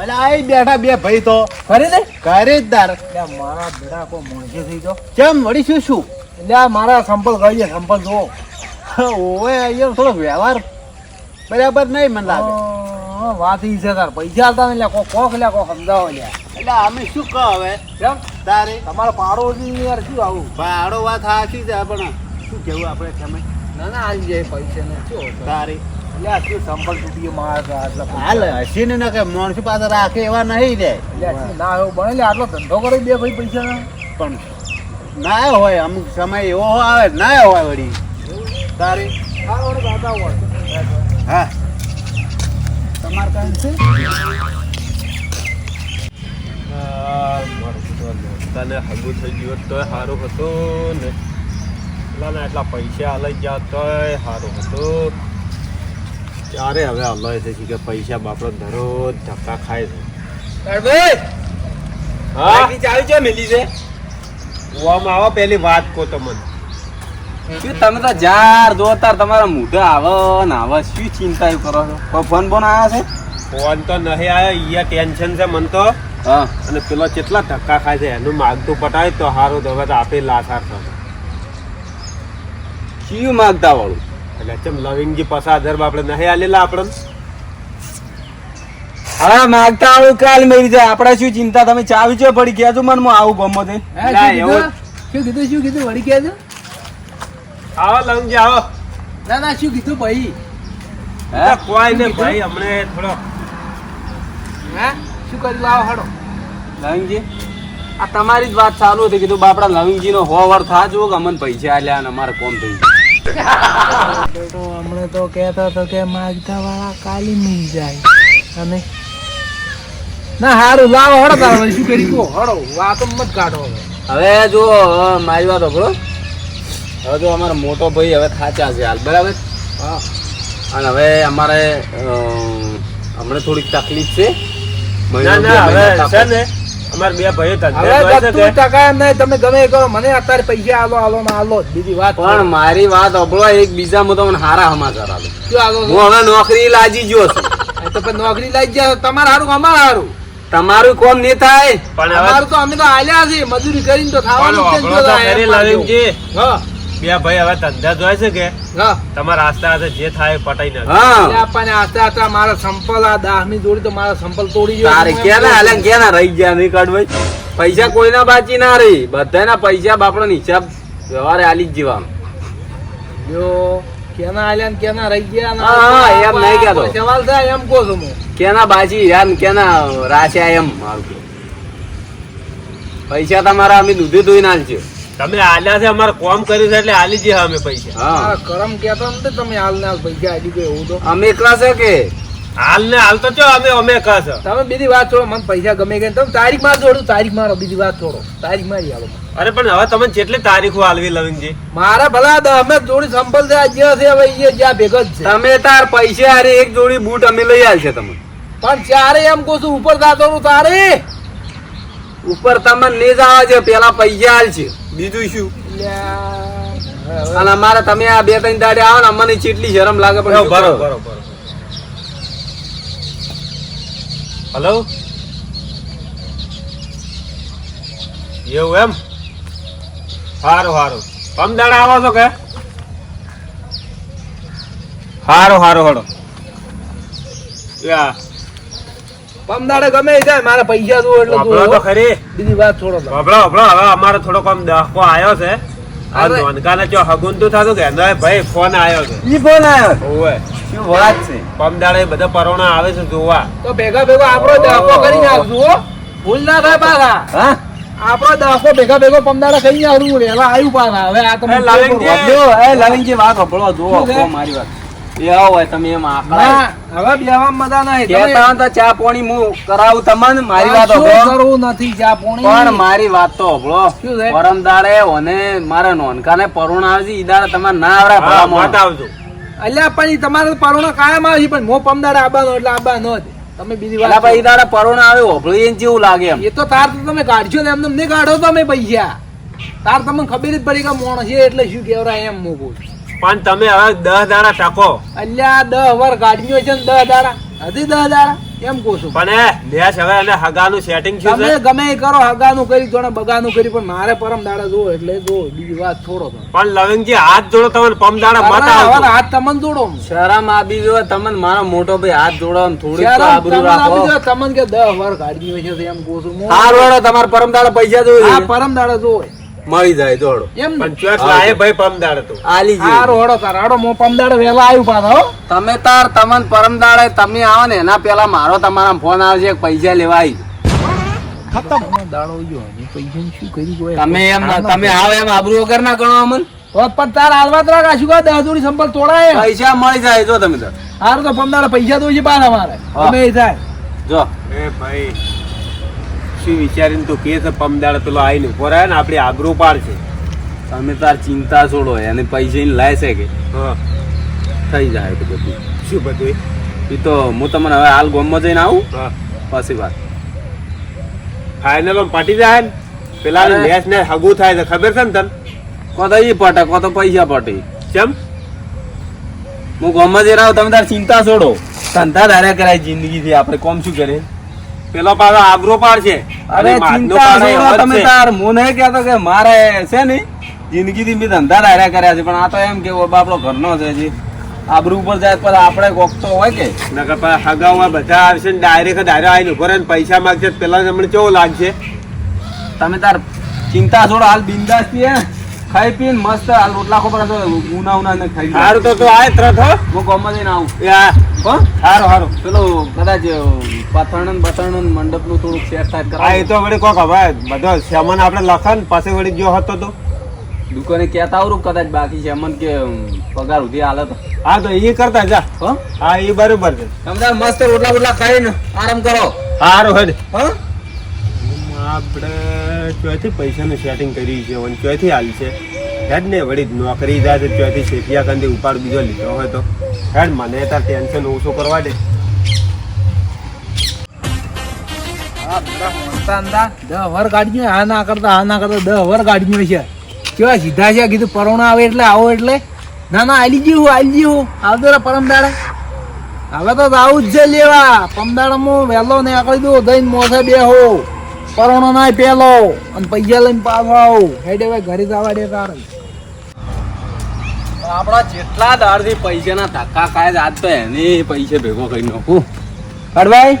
અલા આઈ બેઠા બે ભાઈ તો. ખરીદદાર કેમ વળી શું શું? મારા સંપલ કહીએ સંપલ જુઓ. ઓવે અહીંયા થોડો વ્યવહાર બરાબર નહીં મને લાગે. વાત ઈ છે તાર. પૈસા આલતા ને કોક કોક લ્યા, કોક સમજાવો લ્યા. એટલે અમે શું કહો હવે? કેમ? તારે? તમારો પાડો યાર શું આવું? ભાડો વાત સાચી છે પણ શું કેવું આપણે તમે? ના ના આવી જાય પૈસા ને શું? તારે? ને માણસો પાસે રાખે એવા નહીં રે. ના એવું બને? આટલો ધંધો કરે બે ભાઈ પૈસા પણ ના હોય અમુક સમય એવો આવે ના હોય વળી. તારે? હા. તમારે કાંઈ છે? તને હગું થઈ ગયું તોય સારું હતું ને. પેલાને એટલા પૈસા લઈ ગયા તોય સારું હતું. ત્યારે હવે અલ્લાહ છે કે પૈસા બાપડો દરરોજ ધક્કા ખાય છે. હા? ચાવી છે મિલી છે? કૂવામાં આવો પેલી વાત કહો તો મને. તમે તો જાર જો તાર તમારા મૂઢા આવે ને આવે. શું ચિંતા કરો છો? કોઈ ફોન આવ્યા છે? ફોન તો નહીં આવ્યો અહીંયા ટેન્શન છે મન તો. હા. અને પેલો કેટલા ધક્કા ખાય છે એનું માગતું પટાય તો સારું દવા આપે લાસાર થશે. કયું માગતા વાળું? એટલે ચમ લવિંગજી પસા હજાર આપણે નહીં આલેલા આપણને? હા માગતા આવું કાલ મેરી જાય. આપણે શું ચિંતા? તમે ચાવી છે પડી ગયા છો મનમાં આવું ગમો તે. શું કીધું? શું કીધું વળી ગયા છો આવો લવિંગજી આવો. ના ના શું કીધું ભાઈ? કોઈ ને ભાઈ હમણે થોડો હા? શું કરી લાવો હડો લવિંગજી આ તમારી જ વાત ચાલુ હતી. કીધું બાપડા લવિંગજી નો હોવર થા જો કે પૈસા આલ્યા અને અમારે કોમ થઈ ગયું. તો હમણે તો કહેતો હતો કે માગતા વાળા કાલી મિલ જાય. અને ના હારું લાવો હડો તારો શું કરી કહો હડો વાતો મત કાઢો હવે. જો મારી વાત સાંભળો હવે જો અમારો મોટો ભાઈ હવે થાચા છે હાલ બરાબર? હા. અને હવે અમારે હમણાં થોડીક તકલીફ છે. ના ના હવે છે ને અમારે બે ભાઈ ધંધે હવે જાય છે ગતું કે ટકા એમ નહીં તમે ગમે કરો મને અત્યારે પૈસા આલો આલો ને આલો બીજી વાત પણ મારી વાત અભળો એક બીજા માં તમને હારા સમાચાર આલો. હું હવે નોકરી લાજી ગયો છું. તો નોકરી લાગી ગયા તમારે હારું અમારે હારું? તમારું કોમ નહીં થાય. પણ અમારું તો અમે તો આલ્યા છે મજૂરી કરીને તો ખાવાનું જ છે, બે ભાઈ હવે ધંધા જોય છે કે? હા. તમારા આસ્તે આસ્તે જે થાય પટાઈ નાખે. આપણને આસ્તે આસ્તે મારા સંપલ આ દાહની જોડી તો મારા સંપલ તોડી ગયો. તારે ક્યાં ના હાલે ક્યાં ના રહી ગયા નહીં કાઢવાય પૈસા કોઈના બાકી ના રહી. બધાના પૈસા બાપડો હિસાબ વ્યવહારે આલી જ જીવાનો. જો કેના આલ્યા કેના રહી ગયા હા, એમ નહીં કહેતો. સવાલ થાય એમ કહું છું હું. કેના બાજી યાર કેના રાશ્યા એમ મારું પૈસા તમારા અમે દૂધે ધોઈ નાખજો તમે આલ્યા છે અમારે કોમ કર્યું છે એટલે આલી જઈએ અમે પૈસા. હા. મારા કરમ કહેતો નથી તમે હાલ ને હાલ પૈસા આલી ગયો એવું તો. અમે એકલા છે કે? હાલ ને હાલ તો ચો અમે અમે કસ તમે બીજી વાત છોડો મને પૈસા ગમે ગઈ તમે તારીખમાં જોડું તારીખ મારો બીજી વાત છોડો તારીખ મારી હાલો. અરે પણ હવે તમે જેટલી તારીખો હાલવી લવિંગજી મારા ભલા દ- અમે જોડી સંપલ છે જે છે હવે એ જ્યાં ભેગો જ છે. તમે તાર પૈસા અરે એક જોડી બૂટ અમે લઈ આલશે તમે પણ ચારે એમ કહું છું ઉપર દાદો નું તારે. ઉપર તમે નહીં જ આવે છે પેલા પૈસા હાલ છે બીજું શું? અને અમારે તમે આ બે ત્રણ દાડે આવો ને અમને ચેટલી શરમ લાગે પણ બરોબર હલો? એવું એમ? સારું સારું પમદાડા આવો છો કે? સારું સારું હડો યા પમદાડે ગમે જાય મારા પૈસા દો એટલે તો ખરી. બીજી વાત છોડો. વાપરો વાપરો. હવે અમારે થોડો આમ દાખો આવ્યો છે. આ નોનકાને જો હગુન તો થાતો કે ના ભાઈ ફોન આવ્યો છે. ઈ ફોન આવ્યો ઓવે. શું વાત છે? પમદાડે બધા પરોણા આવે છે જોવા. તો ભેગા ભેગો આપણો દાખો કરી નાખજો ભૂલ ના થાય પાછા. હા? આપણો દાખો ભેગા ભેગો પમદાડા કરી નાખવું રેલા આવ્યું પાછા. હવે આ તમે એ લાવીને એ લવિંગજી વાત સાંભળવા જુઓ મારી વાત. એ હોય તમે એમ હવે બેવામાં મજા નહીં તમે- તો ચા પાણી હું કરાવું તમને મારી વાત કરવું નથી ચા પોણી? પણ મારી વાત તો સાંભળો પરમ દાડે ઓને મારા નોનકાને પરુણ આવે ઈ દાડે તમારે ના આવડે હા ભલા મત આવજો. અલ્યા પણ ઈ તમારે પરોણા કાયમ આવે પણ મો પમદાડે આબાનો એટલે આબાનો જ. તમે બીજી વાત ભાઈ ઈ દાડે પરુણ આવે હોભળું એને જેવું લાગે એમ. એ તો તાર તો તમે કાઢશો ને એમને કાઢો તમે પૈસા. તાર તમને ખબર જ પડી કે મોણ છે એટલે શું કેવરાય એમ મૂકું છું. પણ તમે હવે દસ દાડા ટકો અલ્યા દસ વર ગાડીઓ છે ને દસ દાડા. હજી દસ દાડા? એમ કહું છું? પણ નેસ હવે એને હગાનું સેટિંગ છે તમે ગમે એ કરો હગાનું કરી જોણે બગાનું કરી પણ મારે પરમ દાડા જો એટલે જો બીજી વાત છોડો પણ લવિંગજી હાથ જોડો તમને પમ દાડા મત આવો હવે હાથ તમને જોડો. શરમ આપી ગયો તમને મારો મોટો ભાઈ હાથ જોડો ને થોડી તો આબરૂ તમને રાખો. તમને કે દહ વર ગાડીઓ છે એમ કહું છું. હાર વાળો તમારે પરમ દાડા પૈસા જોઈએ. હા પરમ દાડા જોવે. મળી જાય દોડો એમ પણ ચોક લાય ભાઈ પમદાડ તો. આલી હારું આ રોડો તાર હળો મો પમદાડ વેલા આવ્યું પાછો તમે તાર તમન પરમદાડે તમે આવો ને એના પેલા મારો તમારા ફોન આવશે પૈસા લેવાય ખતમ. દાડો ગયો ને પૈસા શું કરી ગયો તમે એમ તમે આવો એમ આબરૂ વગર ના ગણો અમન. પણ તાર હાલવા ત્રાક કાશું કા દહ જોડી સંપલ તોડાય પૈસા મળી જાય જો તમે તાર. હારું તો પમદાડે પૈસા તો છે પાછા મારે. હા. તમે થાય. જો. એ ભાઈ શું વિચારીને તો કે છે પમદાડે પેલો આવીને ઉપર ને ને આપણી આબરૂ પાડશે તમે તાર ચિંતા છોડો એને પૈસા લાય છે કે. હા. થઈ જાય તો બધું. શું બધું? એ તો હું તમને હવે હાલ ગોમમાં જઈને આવું. પછી વાત. ફાઇનલ પટી જાય ને? પેલા લેસ ને હગું થાય છે ખબર છે ને તને? કો તો ઈ પટે કો તો પૈસા પટે. કેમ હું ગોમમાં જઈ આવું તમે તાર ચિંતા છોડો. ધંધા ધાર્યા કરાય જિંદગીથી આપણે કોમ શું કરે પેલો પાછો આબરૂ પાડશે. અરે ચિંતા છોડો તમે તાર હું નહીં કહેતો કે મારે છે ને જિંદગીથી મેં ધંધા ધાર્યા કર્યા છે પણ આ તો એમ કેવો બાપડો ઘરનો છે જી. આબરૂ ઉપર જાય પર આપણે કોક તો હોય કે. નકર પાછા હગાઉમાં બધા આવશે ને ડાયરેક્ટ ડાયરેક્ટ આવીને ઊભો રહે ને પૈસા માંગશે પેલા હમણાં કેવું લાગશે? તમે તાર ચિંતા છોડો હાલ બિંદાસ પીએ ખાઈ પીને મસ્ત હાલ રોટલા ખબર હતો ઉના ઉના ને ખાઈ હારું તો તું આય તરત હો. હું ગોમમાં જઈને આવું. યા આ. હો? સારું સારું ચલો કદાચ પાથરણ બથરણ મંડપનું થોડુંક સેટ થાય આ એ તો વળી કોક હવે બધો સામાન આપણે લખન પાછળ વળી ગયો હતો તો. દુકાને કહેતા આવરું કદાચ બાકી છે મન કે પગાર ઉધી હાલત હા તો એ કરતા જા. હો? હા એ બરોબર છે. તમને મસ્ત રોટલા બોટલા ખાઈને આરામ કરો. સારું હેડ. હો? આપણે ચોથી પૈસાનું સેટિંગ કરી છે, અને ચોથી હાલ છે. હેડ ને વળી નોકરી જાય તો ચોથી શેઠિયા કંદી ઉપાડ બીજો લીધો હોય તો. હેડ, મને તાર ટેન્શન ઓછું કરવા દે. હા સીધા કીધું પરોણા આવે એટલે, આવો એટલે. ના ના, આલી જેવું આલી જેવું આવતો પરમ દાડે હવે તો આવું જ છે લેવા. પમદાડામાં વહેલો ને આકળી દો દઈને મોસે બેહો. પરોણો નાય પેલો. અને પૈસા લઈને પાછો આવો. હેડે હવે ઘરે જવા દે તારે. આપણા જેટલા દાડથી પૈસાના ધક્કા ખાય આજ તો એને પૈસે ભેગો કરી નાખું. કડવાઈ?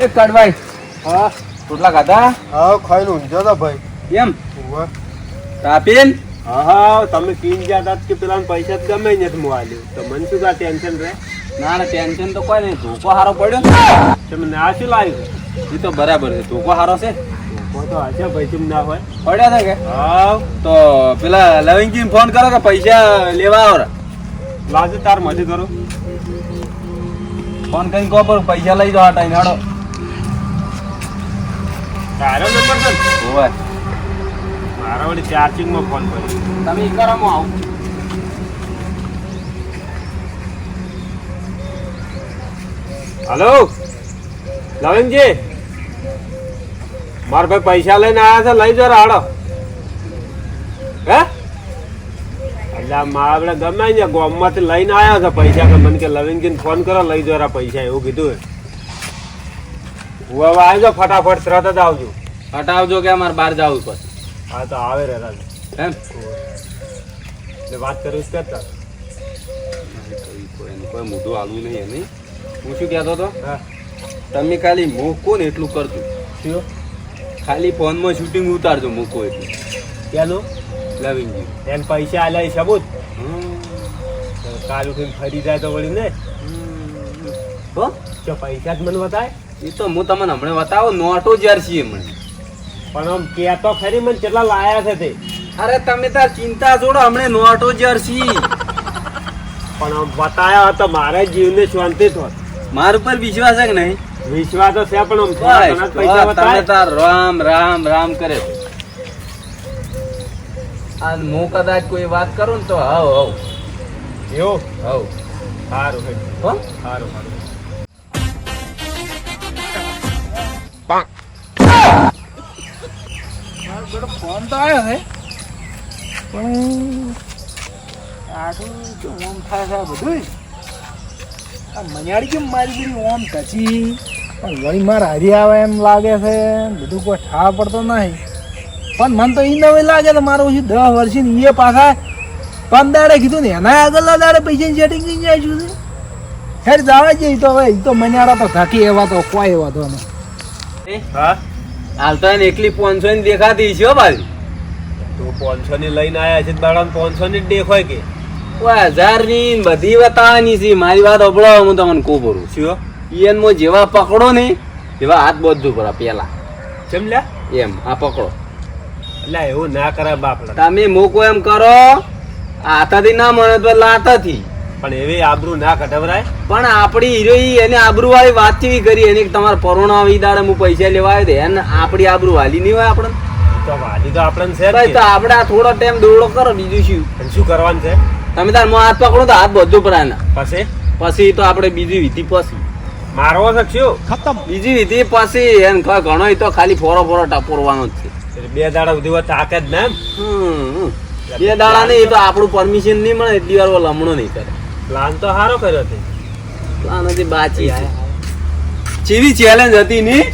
એ કડવાઈ. હા રોટલા ખાધા? હા ખાઈને ઊંઝો તો ભાઈ. એમ? તાપીન? હા હા તમે પીન ગયા તા કે પેલા પૈસા જ ગમે ને હું આલ્યો. તો મને શું કા ટેન્શન રે? ના ના ટેન્શન તો કોઈ નહીં. ધોકો સારો પડ્યો ને. તમે ના શું લાવ્યું? એ તો બરાબર છે. ધોકો હારો છે? તો હશે ભાઈ ના હોય. પડ્યા કે? હા તો પેલા લવિંગજી ફોન કરો કે પૈસા લેવા આવો. લાજે તાર મજે કરો. ફોન કરીને કહો પણ પૈસા લઈ દો આ ટાઈમ હાડો. તારો નંબર છે? હોય મારા વળી ચાર્જિંગમાં ફોન કર્યો. તમે ઈ કરો હું આવું. હલો લવિંગજી? મારા ભાઈ પૈસા લઈને આવ્યા છે લઈ જરા હાડો હે? એટલે આપણે ગમે ને ગામમાંથી લઈને આવ્યા છે પૈસા કે મને કે લવિંગજીને ફોન કરો લઈ જરા પૈસા એવું કીધું હું હવે આવજો ફટાફટ તરત જ આવજો. હટાવજો કે અમારે બહાર જવું પડશે હા તો આવે રે રાજ. એમ? એટલે વાત કરીશ કરતા. કોઈ કોઈ મોઢું હાલવું નહીં એમ નહીં. હું શું કહેતો હતો? હા. તમે ખાલી મૂકો ને એટલું કરજો. શું? ખાલી ફોનમાં શૂટિંગ ઉતારજો મૂકો એટલું. ક્યાંનું? લવિંગજી એને પૈસા આલે સબૂત કાલ ઉઠીને ફરી જાય તો વળી ને? હો? જો પૈસા જ મને બતાય? એ તો હું તમને હમણાં બતાવો નોટો જ્યાર છીએ મને. પણ આમ કે તો ખરી મને કેટલા લાયા છે તે? અરે તમે તાર ચિંતા જોડો હમણાં નોટો જ્યાર છીએ. પણ આમ બતાયા તો મારે જીવને શાંતિ થોત મારા ઉપર વિશ્વાસ છે કે નહીં? વિશ્વાસ છે પણ આમ થોડા ઘણા બસ, પૈસા તમે તાર રામ રામ રામ કરે છે. અને હું કદાચ કોઈ વાત કરું ને તો હવ હવ. એવું? હવ. સારું હો? સારું ફોન તો આવ્યો છે. પણ આટલું જો ઓમ થાય બધું આ મનિયાળી કેમ મારી બધી ઓમ કચી પણ વળી માર હરી આવે એમ લાગે છે બધું કોઈ ઠા પડતો નહીં. પણ મને તો એ નવી લાગે તો મારું પછી દસ વર્ષથી ને એ પાછા પંદાડે કીધું ને એના આગળના દાડે પૈસા સેટિંગ થઈ જાય છે ખેર જવા જઈએ તો હવે એ તો મનિયાળા તો ધાકી એવા તો કોઈ એવા તો અમે હા હાલ તો એને એકલી પોનસો ની દેખાતી છે હો ભાઈ. તું પાંચસો ની લઈને આયા છે દાડા પાંચસો ની જ દેખાય કે? હજારની બધી બતાવવાની છે મારી વાત અબળો હું તમને કહું પડું શું? ઈયન મો જેવા પકડો ને એવા હાથ બધું પડે પેલા. જમલ્યા એમ આ પકડો. એટલે એવું ના કરે બાપ તમે મૂકો એમ કરો હાથાથી ના મળે તો લાતાથી. પણ એવી આબરૂ ના કઢવરાય? પણ આપણી હીરોઈ એને આબરૂ વાળી વાત કેવી કરી? એને તમારે પરોણા આવી દાડે હું પૈસા લેવા આવ્યો દે એને આપણી આબરૂ વાલી નહીં હોય આપણે તો વાલી તો આપણને છે ભાઈ તો આપણે થોડો ટાઈમ દોડો કરો બીજું શું? શું કરવાનું છે? તમે તાર મો હાથ પકડો તો હાથ બધું પડાય ના. પછી? પછી તો આપણે બીજી વિધિ પછી. મારવો શકશો ખતમ. બીજી વિધિ પછી એમ ઘણો તો ખાલી ફોરો ફોરો ટપોરવાનો જ છે. બે દાડા સુધી તાકે જ ને. બે દાડા નહીં તો આપણું પરમિશન નહીં મળે એટલી વાર લમણો નહીં કરે. પ્લાન તો સારો કર્યો છે. પ્લાન હતી બાચી ચીવી ચેલેન્જ હતી ની?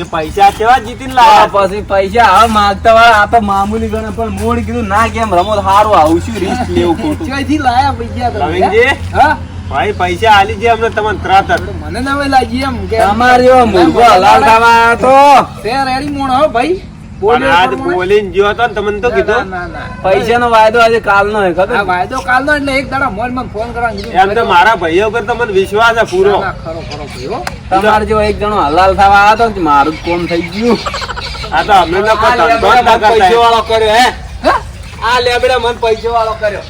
એ પૈસા કેવા જીતીને લાવ્યા પછી પૈસા હવે માંગતા વાળા આ તો મામૂલી ગણે પણ મોડ કીધું ના કેમ રમો સારું આવું શું રિસ્ક લેવું ખોટું. ક્યાંયથી લાયા પૈસા તમે, હે? ભાઈ પૈસા આલી જે અમને તમને તરત મને નવે લાગી એમ કે તમારો મૂર્ખો હલાલ થવા તો. તે રેડી મોણ હો ભાઈ. પણ બોલીને ગયો હતો ને તમને તો ના, કીધું. ના, ના. વાયદો આજે કાલનો હે આ ખબર વાયદો કાલનો એટલે એક દાડા મોર મને ફોન કરવાનું એમ તો મારા ભાઈઓ પર તમને વિશ્વાસ છે પૂરો. ના, ના, ખરો ખરો ભાઈ તમારે જેવો એક જણો હલાલ થવા આવ્યો તો ને મારું કોમ થઈ ગયું. આ તો અમે લોકો ના પૈસો વાળો કર્યો હે? આ લેબડે મને પૈસો વાળો કર્યો.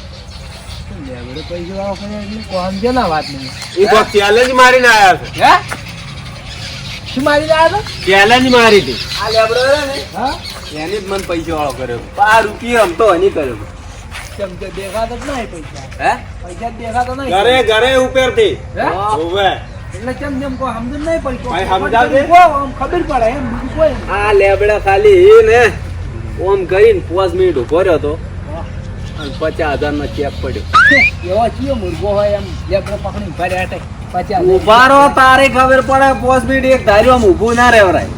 વાળો એટલે કોણ છે ના વાત નહીં. એ તો ચેલેન્જ મારીને આવ્યા છે હે? શું મારી રહ્યા હતા? ચેલેન્જ મારી હતી આ લેબડો ને હા? એને જ મને પૈસા વાળો કર્યો આ રૂપિયો આમ તો એની કર્યો કેમ દેખાતો જ નહીં પૈસા. હે પૈસા દેખાતો નહીં. ઘરે ઘરે ઉપરથી હે? એટલે કેમ કેમ કોઈ સમજ નહીં પડી ભાઈ સમજાવજે. આમ ખબર પડે એમ બીજું કોઈ આ લેબડા ખાલી ને ઓમ કરીને પાંચ મિનિટ ઊભો રહ્યો તો અને પચાસ હજાર ચેક પડ્યો. એવો ચિયો મુર્ગો હોય એમ? લેબડો પકડી ઊભા રહ્યા. પચાસ તારે ખબર પડે મિનિટ એક ધાર્યું આમ ઊભું ના રહેવરાય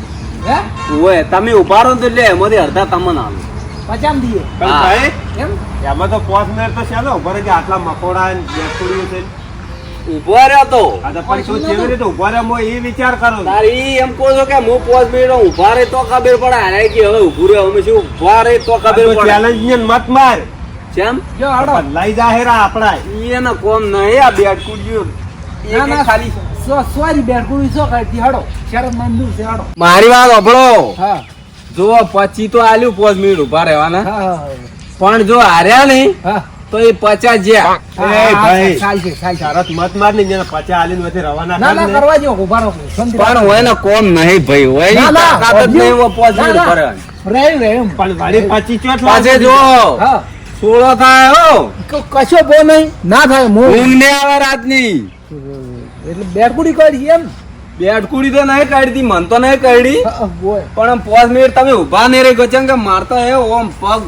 હે? ઓય તમે ઊભા રહો તો એટલે એમાંથી અડધા તમને આલો. પચામ દીએ. ભાઈ એમ? એમાં તો પાંચ મિનિટ તો ચાલો ઊભા રહે કે આટલા મકોડા ને બેસુડીઓ છે. ઊભો રહ્યો તો. પણ તું કેવી રીતે ઊભા રહે હું એ વિચાર કરો. તારી એમ કહો છો કે હું પાંચ મિનિટ ઊભા રહે તો ખબર પડે. હારે કે હવે ઉભું રહ્યો અમે શું ઊભા રહે તો ખબર પડે. ને મત માર. કેમ? જો લઈ જાહેરા આપડા એને કોમ નહીં આ બેટ કુડ્યું ના ના ખાલી સો સોરી બેન કુડી સો કરતી હાડો. શરમ મંદુર છે હાડો. મારી વાત અભળો હા. જો પછી તો આલ્યું પાંચ મિનિટ ઊભા રહેવાના. પણ જો હાર્યા નહીં હા. તો એ પચાસ જ્યાં. એ ભાઈ. ચાલશે ચાલશે શરત મત માર ને જેને પચા આલીને વચ્ચે રવાના ના ના કરવા જો ઊભા રહો. પણ. હોય ને કોમ નહીં ભાઈ. હોય ના, તાકાત નહીં હોય પાંચ મિનિટ ના. ઊભા રહેવાની. રહે રહે એમ. પણ વળી પાછે જો. હા. સોળો થાય હો. કશો બો નહીં. ના થાય ઊંઘ ને આવે રાતની. એટલે બેડકુડી કરી એમ. બેડકુડી તો નહીં કાઢી મન તો નહીં કાઢી. પણ આમ પાંચ મિનિટ તમે ઊભા નહીં રહી ગયો કે મારતા હે ઓમ પગ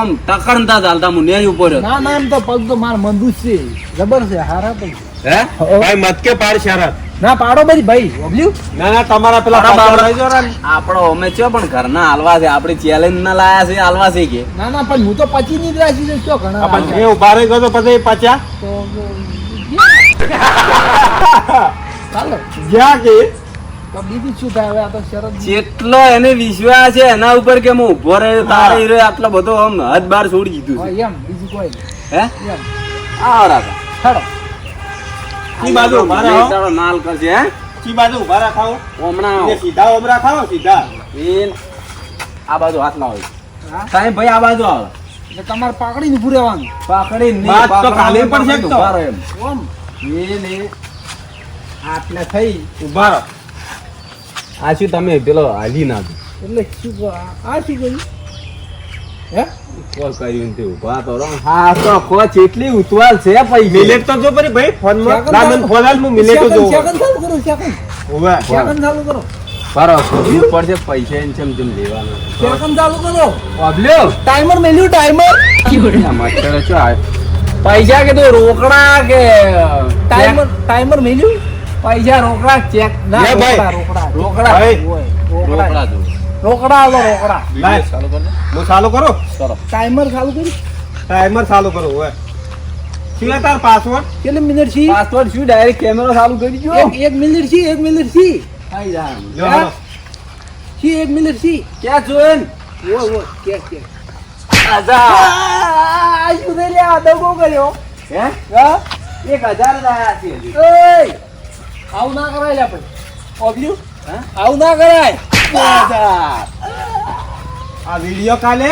ઓમ ટકરતા ચાલતા ન્યાય ઉપર. ના ના એમ તો પગ તો માર મંદુજ છે. જબર છે હારા પગ હે. ભાઈ મત કે પાર શરત. ના પાડો બધી ભાઈ. ઓબલ્યું? ના ના તમારા પેલા આપણા અમે છો પણ ઘરના હાલવા છે. આપણે ચેલેન્જ ના લાયા છે હાલવા છે કે? ના ના પણ હું તો પચી ની જ રાખી દઈશ તો ઘણા પણ એ ઊભા રહી ગયો તો પછી પચા ચાલો. જ્યાં કે? બીજું શું થાય? હવે આ તો શરત જેટલો એને વિશ્વાસ છે એના ઉપર કે હું ઊભો રહ્યો તારે આટલો બધો આમ હદ બાર છોડી દીધું છે. એમ બીજું કોઈ હે? આવરા ઈ બાજુ ઊભા રહો. તારો નાલ કરશે હે. ચી બાજુ ઊભા રાખાવો ઓમણા ને સીધા ઊભા રાખાવો સીધા. એ આ બાજુ હાથ લાવો હા. સાહેબ ભાઈ આ બાજુ આવો. એટલે તમારે પાકડીને ઊભું રહેવાનું. પાકડી નહીં, વાત તો કાલે પણ છે તો. ઊભા રહો એમ. ઓમ. એ ને આટલે થઈ. ઊભા રહો. આ શું તમે પેલો હાલી ના એટલે શું આ શું કર્યું? હે? કોલ કર્યું તે ઊભા તો રહો હા તો કોચ એટલી ઉતવાલ છે પૈકી. મિલેટ તો જો પરી ભાઈ ફોનમાં. સેકન્ડ ના મને ફોન મિલેટ તો સેકન્ડ સેકન્ડ ચાલુ કરો સેકન્ડ ઊભા. સેકન્ડ ચાલુ કરો. બરો ખબર પડશે પૈસા એમ ચમ ચમ લેવાના. સેકન્ડ ચાલુ કરો. ઓબલ્યો ટાઈમર મેલ્યું ટાઈમર. પૈસા કે તો રોકડા કે ટાઈમર ટાઈમર મેલ્યું? પૈસા રોકડા ચેક. ના રોકડા રોકડા. રોકડા. રોકડા રોકડા આવો રોકડા. આલો રોકડા લાય. હું ચાલુ કરો? ટાઈમર ચાલુ કરી. ટાઈમર ચાલુ કરો હોય શું તાર પાસવર્ડ કેટલી મિનિટ છે? પાસવર્ડ શું? ડાયરેક્ટ કેમેરો ચાલુ કરી જો એક મિનિટ છે એક મિનિટ છે. આઈ જા. લ્યો? હાલો. છે એક મિનિટ છે. ક્યાં જોઈન ઓય ઓય કે કે આજા. આ શું થઈ લે આ દગો કર્યો. હે? હા? એક હજાર આયા છે. એય આવું ના કરાય લે ભાઈ ઓબ્લ્યુ હે? આવું ના કરાય. આ વિડિયો કાલે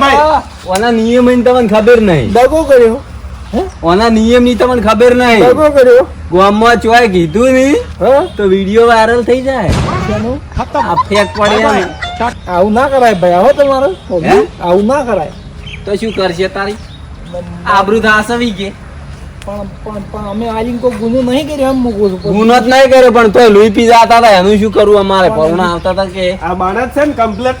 ભાઈ. ઓના નિયમની તમને ખબર નહીં. દગો કર્યો. ઓના નિયમની તમને ખબર નહીં. દગો કર્યો. ગામમાં ચોય કીધું નહીં હા. તો વીડિયો વાયરલ થઈ જાય. આ ફેક પડ્યા આવું ના કરાય ભાઈ. આવો તમારો. આવું ના કરાય. તો શું કરશે તારી? આબરૂ થાસવી કે? પણ પણ પણ અમે આલીને કોઈ ગુનો નહીં કર્યો એમ મૂકું છું. ગુનો જ નહીં કર્યો પણ તોય લોહી પી જતા હતા એનું શું કરવું અમારે? પરુણા આવતા હતા કે? આ માણસ છે ને કમ્પ્લેટ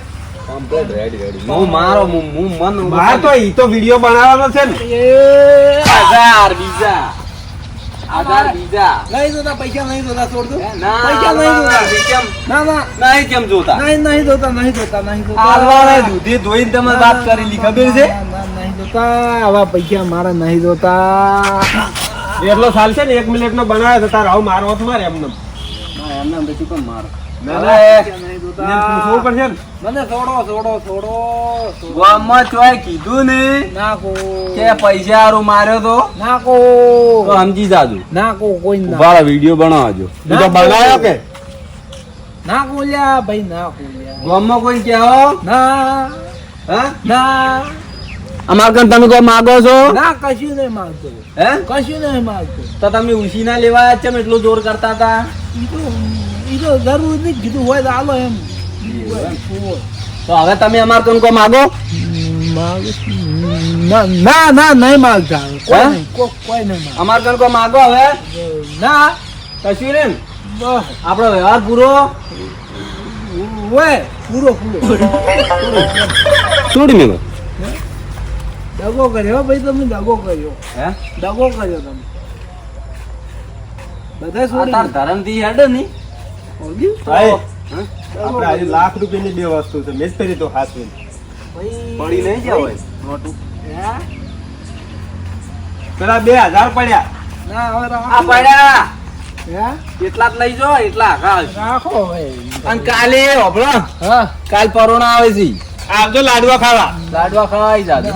હું મારો હું હું મન માર તો ઈ તો વિડિયો બનાવવાનો છે ને. એ હજાર બીજા. હજાર બીજા. નહીં જોતા પૈસા નહીં જોતા છોડ દો. હે, ના પૈસા નહીં જોતા. કેમ? ના ના. નહીં કેમ જોતા? નહીં નહીં જોતા નહીં જોતા નહીં જોતા. આલવાને દૂધી ધોઈને તમે વાત કરેલી ખબર છે? જોતા આવા પૈસા મારા નહીં જોતા. એટલો સાલ છે ને એક મિનિટ નો બનાવે તો તાર આવું મારો હાથ મારે એમને. એમને તો શું મારો? ના, અરે, ના. નહીં જોતા. એને પૂછવું પડશે ને. મને છોડો છોડો છોડો છોડો. ગામમાં ચોય કીધું ને નાખો. કે પૈસા હારું માર્યો તો. નાખો. તો સમજી જાજો. નાખો કોઈ ના. વીડિયો બનાવજો બનાવ્યો કે? ના લ્યા ભાઈ નાખો લ્યા. ગામમાં કોઈ કહેવો ના. હા? ના. અમાર કન તમે કોઈ માગો છો? ના કશું નહીં માગતો. હે? કશું નહીં માગતો. તો તમે ઉશીના લેવા ચમ એટલું જોર કરતા હતા? ઈ તો જરૂર નહીં કીધું હોય તો હાલો એમ. તો હવે તમે અમાર કન કોઈ માગો? ના ના ના નહીં માગતા. કોઈ? નહીં કોઈ નહીં અમાર કન કોઈ માગો હવે? ના. કશું રે બસ. આપણો વ્યવહાર પૂરો? ઓય પૂરો પૂરો. છોડી મેલો દગો કર્યો? ભાઈ તમે દગો કર્યો. હે? દગો કર્યો તમે. બધા છોડી તાર ધરમથી હેડની. ભાઈ આપણે આજે લાખ રૂપિયાની બે વસ્તુ છે. મેં જ તો હાથ પડી નહીં જાય હોય? નોટું. પેલા બે હજાર પડ્યા. ના હવે પડ્યા. હે? એટલા જ લઈ જો એટલા. કાલ રાખો અને કાલે હોભળો હા. કાલ પરોણા આવે છે. આવજો લાડવા ખાવા. લાડવા ખવાઈ જાજો.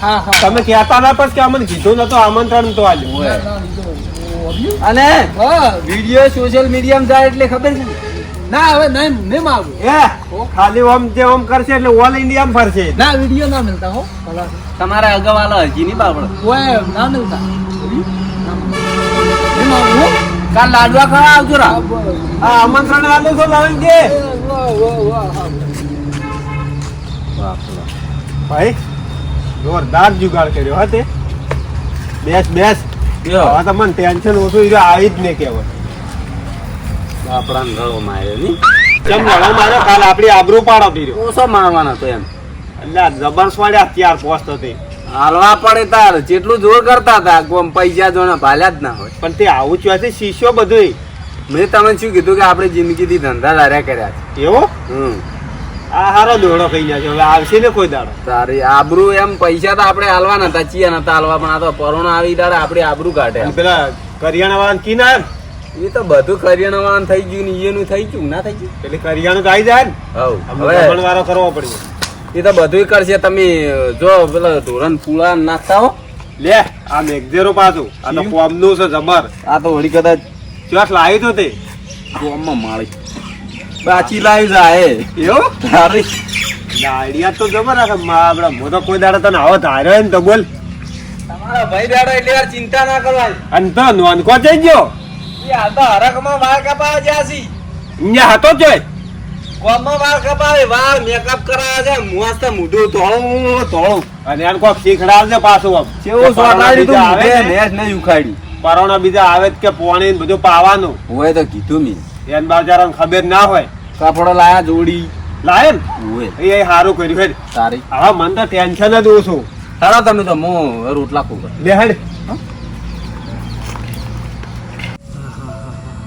હા હા તમે કહેતા ના પણ કે અમને કીધું નતો આમંત્રણ તો. ઓબ્યું? અને? વીડિયો વિડિયો સોશિયલ મીડિયામાં જાય એટલે ખબર છે ના. હવે નહીં નહીં માગું એ ખાલી ઓમ જે ઓમ કરશે એટલે ઓલ ઇન્ડિયામાં ફરશે. ના વીડિયો ના મળતા હો તમારે અગાવાલા હજી નહીં બાપડ ઓય ના હો કાલ લાડવા ખાવા આવજો રા. હા, આ આમંત્રણ આલ્યું છો લાવીને કે? વાહ, વાહ, વાહ, હા. ભાઈ જોરદાર જુગાડ કર્યો હા તે. બેસ બેસ. હવે તો મને ટેન્શન ઓછું ઈ આવી જ ને કહેવાય. બાપડા ગળો માર્યો ની કેમ ગળો મારો કાલ આપણી આબરૂ પાડો પીર્યો ઓછો મારવાનો તો એમ? એટલે જબરસ વાળ્યા ત્યાર પોસ્ટ હતી. હાલવા પડે તાર. જેટલું જોર કરતા હતા પૈસા જોને ભાલ્યા જ ના હોય. પણ તે આવું છે શીશો બધું મેં તમને શું કીધું કે આપણે જિંદગીથી ધંધા ધાર્યા કર્યા છે. એવો? હમ. આ હારો દોડો ખાઈ જાય છે હવે આવશે ને કોઈ દાડો. તારી આબરૂ એમ પૈસા તો આપણે હાલવાના હતા ચિયા નતા હાલવા પણ આ તો પરોણા આવી તારે આપણે આબરૂ કાઢે. પેલા કરિયાણા વાળા કી ના એ તો બધું કરિયાણા થઈ ગયું ને એનું થઈ ગયું ના થઈ ગયું? એટલે કરિયાણું તો આવી જાય ને. હવ વાળો કરવો પડશે એ તો બધું કરશે. તમે જો પેલા ધોરણ ફૂલા નાખતા હો. લે આ મેઘઝેરો પાછું. આ તો છે જબર. આ તો વળી કદાચ ચોસ લાવી તો તે. ગોમમાં માળી. બાચી લાવી જાય. એવો તારી આઈડિયા તો જબર રાખે આપડા તો કોઈ દાડો તને આવો ધાર્યો ને તો બોલ. તમારા ભાઈ દાડો એટલે યાર ચિંતા ના કરવાની. અને તો નોનકો જઈ ગયો. એ હાલ તો હરકમાં વાળ કપાવા જ્યાં છી અહીંયા હતો જોય કોમમાં વાળ કપાવે વાળ મેકઅપ કરાવે છે મસ્ત મોઢું ધોળું ધોળું. અને એને કોક શીખડાવજે પાછું આમ. કેવું સોટાડી તું આવે ને, નહીં ઉખાડી. પરોણા બીજા આવે કે પોણી ને બધું પાવાનું. હોય તો કીધું મી. એને બાજારાને ખબર ના હોય કપડો લાયા જોડી. લાય ને એ સારું કર્યું હેડ. તારી. હા મન તો ટેન્શન જ ઓછું. તારા તમે તો હું રોટલા ખૂબ બે હેડ.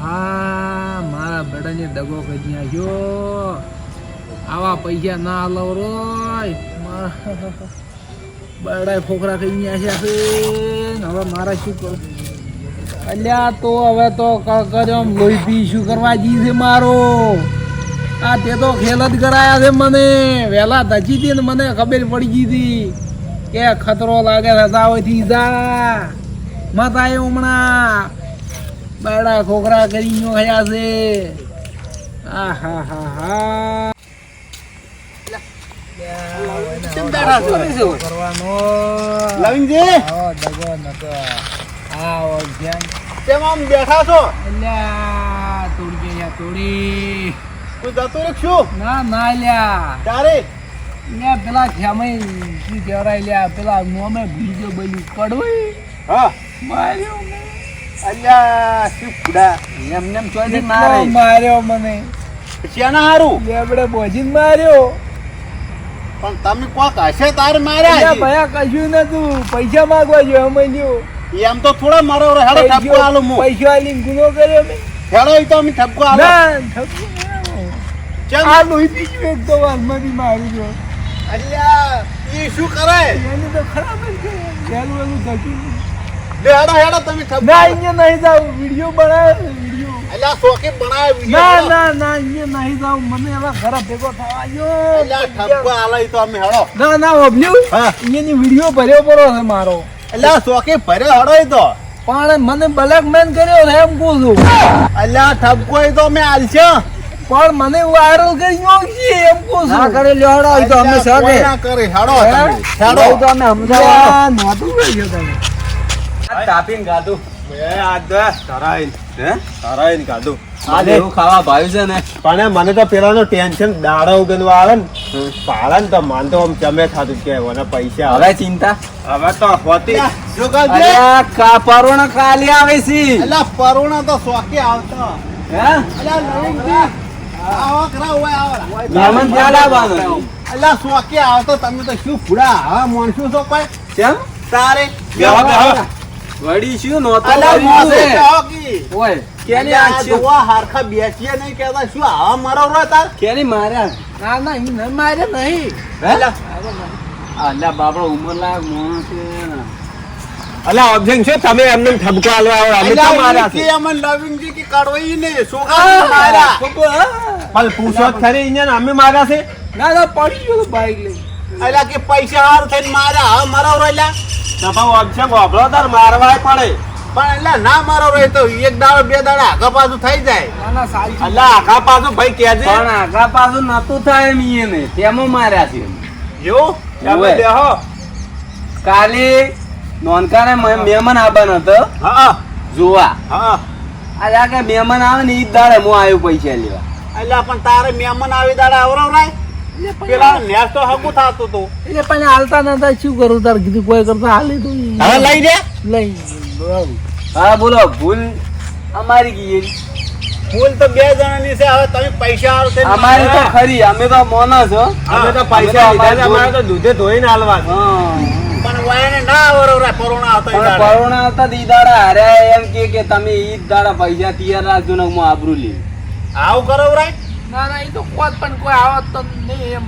હા? મારા બેડાને દગો કરી આવ્યો આવા પૈસા ના લવ રોય. મારા ફોકરા કઈ ગયા છે હવે મારા શું કરું? અલ્યા તો હવે તો કર્યો લોહી પી શું કરવા જી છે મારો? આ તે તો ખેલ જ કરાયા છે મને. વહેલા ધચી હતી ને મને ખબર પડી ગઈ હતી કે ખતરો લાગે રજા હોયથી જા. માતા એ હમણાં. બડા ખોખરા કરી નો ખયા છે. આહા હા હા કરવાનો? લવિંગજી? કેમ આમ બેઠા છો? અલ્યા તોડી ગયા તોડી. કોઈ જતું ના ના લ્યા તારે? પેલા ખેમઈ શું કહેવાય લ્યા પેલા મોમે બીજો બન્યું કડવી હા. માર્યો મને. અલ્યા શું એમ ચોથી કેટલો માર્યો મને. શેના હારું? લેબડે બોજીને માર્યો. પણ તમે કોક હશે તારે માર્યા ભયા કશું નતું. પૈસા માગવા જો છે. એમ તો થોડા મારો હેડો ઠપકો આલો મુ. પૈસો આલી ગુનો કર્યો મે. હેડો ઈ તો અમે ઠપકો આલો. ના ઠપકો ના. ચમ. આ લોહી બીજું એક તો વાલમાંથી મારી ગયો. અલ્યા ઈ શું કરે? એને તો ખરાબ જ કરે વહેલું વહેલું ધક્યું. લે હેડો હેડો તમે ઠપકો ના. અહીંયા નહીં જાવ વીડિયો બનાવે વીડિયો. અલ્યા શોખે બનાવે ના વિડિયો ના ના અહીંયા નહીં જાવ મને એવા ખરાબ ભેગો થવા અલ્યા ઠપકો આલો ઈ તો અમે હેડો. ના ના ઓબલ્યુ હા. અહીંયાની વીડિયો ભર્યો પડો છે મારો. અલ્યા શોખી ભરે હડોય તો. પણ મને બ્લેકમેન કર્યો ને એમ કહું છું. અલ્યા ઠપકો તો અમે આલશે પણ મને વાયરલ કરી નાખશે એમ કહું છું. ના કરે લ્યો હડો તો અમે સાથે ના કરે હેડો હેડો તો અમે સમજાવવાનો. નોતું ગયો તમે. તાપીન ગાધું. એ આ દે તરાઈન હે? તરાઈન કાઢું આજે એવું ખાવા ભાવ્યું છે ને? પણ મને તો પેલાનો ટેન્શન દાડા ઉગનવા આવે ને. પાડે ને તો માન તો આમ ચમે થાતું કે મને પૈસા હવે ચિંતા? હવે તો હોતી. શું કા પરોણા કાલી આવે છે? અલ્યા પરુણા તો શોખે આવતો. હે? ક્યાં લાવવાનો અલ્યા શોખે આવતો. તમે તો શું ફૂડા હા માણસું છો કોઈ? કેમ? તારે. બેહો. શું નોતો. ઓય કેની આ? જોવા હારખા બેસીએ નહીં કેતા શું આવા મારો રો તાર કેની માર્યા ના ના ઈ ન મારે નહીં હે? અલ્યા અલ્યા બાપડો ઉમર લાગ મોણ છે ને. અલ્યા ઓબ્જેક્ટ છે તમે એમને ઠપકો આલવા આવો અમે તો માર્યા છે કે અમન લવિંગજી કે કાઢવાઈ ને છોકરા માર્યા પણ પૂછો ખરી અહીંયા અમે માર્યા છે ના ના પડી ગયો બાઈક લઈ અલ્યા કે પૈસા હાર થઈને માર્યા હા મારો અલ્યા તમારો ઓબ્જેક્ટ વાપરો તાર મારવાય પડે. પણ એટલે ના મારો રો તો એક દાડો બે દાડા આગળ પાછું થઈ જાય. ના ના છે. અલ્યા આખા પાછું ભાઈ કેજે પણ આગા પાછું નતું થાય એમ ઈ એને. તેમાં માર્યા છે એવું. કાલે નોનકાને મહેમાન આવવાનો હતો. હા. જોવા. હા. આ કે મહેમાન આવે ને ઈ દાડે હું આવ્યો પૈસા લેવા. એટલે પણ તારે મહેમાન આવી દાડા આવરાવરાય? પેલા નેસ તો હગું થાતું તું. એટલે પણ હાલતા નતા શું કરું તાર? કીધું કોઈ કરતા હાલી તું હવે લઈ દે લઈ. હા બોલો ભૂલ અમારી ગઈ ફૂલ તો બે જણાની છે હવે તમે પૈસા હાર અમારી તો ખરી અમે તો મોના છો. અમે તો પૈસા લીધા અમારે અમારે તો દૂધે ધોઈને હાલવા. પણ વાયને ના આવરાવરાય કોરોના આવતા કોરોના પણ દાડે. કરોના હતા તો ઈ દાડા હાર્યા એમ કે કે તમે ઈ દાડા પૈસા તૈયાર રાખજો ને હું આબરૂ લે આવું કરવરાય ના ના એ તો કોત પણ કોઈ આવત તો નહીં એમ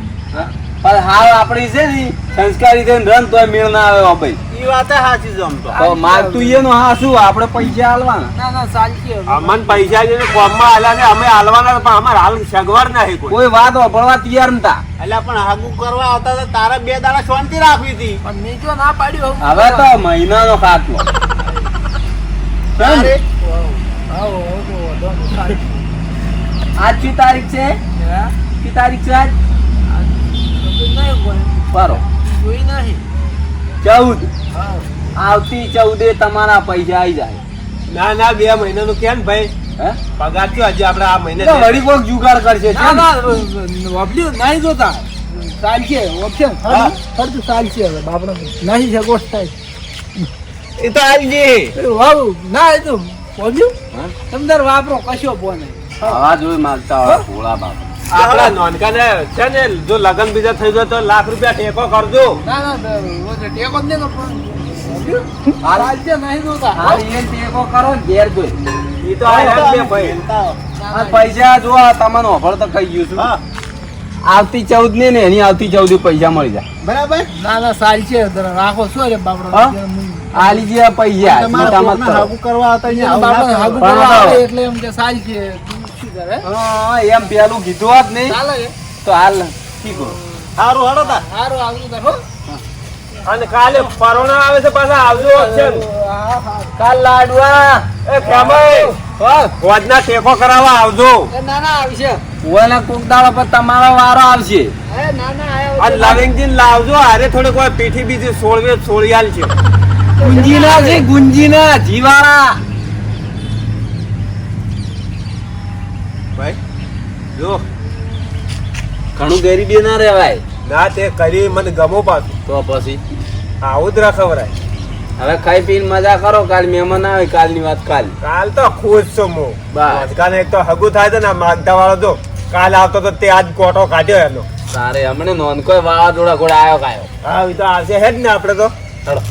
પણ હાલ આપણી છે ને સંસ્કારી થઈને રન તોય મેળ ના આવે ભાઈ એ વાત સાચી છે આમ તો માર તું એનો હા શું આપણે પૈસા હાલવાના ના ના સાચી. અમને પૈસા જે કોમમાં હાલ્યા છે અમે હાલવાના પણ અમારે હાલ સગવડ ના કોઈ કોઈ વાત વાપરવા તૈયાર નતા એટલે પણ હાગુ કરવા આવતા હતા તારા બે દાડા શાંતિ રાખવી હતી પણ મેં જો ના પાડ્યો હવે તો મહિનાનો ખાટલો તારે આવો આવો તો. આજ કઈ તારીખ છે? કઈ તારીખ છે આજ. બરો જોઈ નહીં ચૌદ. હા. આવતી ચૌદે તમારા પૈસા આવી જાય. ના ના બે મહિનાનું કેમ ભાઈ? પગાર થયો આજે આપણે આ મહિને વળી કોક જુગાડ કરશે ના ના? વાપર્યું નહીં જોતા. ચાલશે ઓપ્શન ફરતું ચાલશે હવે બાપડો. નહીં છે ગોઠ થાય. એ તો આલજી વાવ ના એ તો પહોંચ્યું તમદાર વાપરો કશો ફોન આવા જોઈ માગતા હોય ભોળા બાપ. આપણા નોનકાને છે ને જો લગન બીજા થઈ જાય તો લાખ રૂપિયા ટેકો કરજો. ના ના બ- વો તો ટેકો જ નહીં તો પણ વાપર્યું? ચાલશે નહીં જોતા. હા એ ટેકો કરો ઘેર જોઈ. એ તો આ હેડ બે ભાઈ પૈસા જો તમને ઓફર તો કહી ગયું છું. આવતી ચૌદ ને ને એની આવતી ચૌદ પૈસા મળી જાય. બરાબર? ના ના ચાલશે જરા રાખો શું રે બાપડો? હા? આ પૈસા કરવા એટલે એમ કે ચાલશે શું કરે હા, એમ પેલું કીધું આજ નહીં ચાલે તો હાલ ઠીક. સારું હાલો તા. સારું આવજો તાર હો. અને કાલે પરોણા આવે છે પાછા આવજો ઓપ્શન કાલ લાડવા. એ કેમાઈ. હોજના ટેકો કરાવવા આવજો. ના ના આવશે. ઓલા કોક પર તમારો વારો આવશે. એ ના ના આયો અને લવિંગજી લાવજો આરે થોડી કોઈ પીઠી બીજી સોળવે સોળિયાલ છે. ગુંજીના છે ગુંજીના જીવાળા જો. ઘણું ગરીબી ના રહેવાય. ના તે કરી મને ગમો પાછું. તો પછી? આવું જ રખવરાય. હવે ખાઈ પીને મજા કરો કાલ મહેમાન આવે કાલની વાત કાલ. કાલ તો ખુશ છું હું. બસ. આજકાલ એક તો હગું થાય છે ને માગતા વાળો જો કાલ આવતો તો તે આજ કોટો કાઢ્યો એનો. તારે હમણે નોંધ કોઈ વાવાઝોડા ઘોડા આવ્યો કાયો. હા એ તો આવશે હે જ ને આપણે તો. ચલો.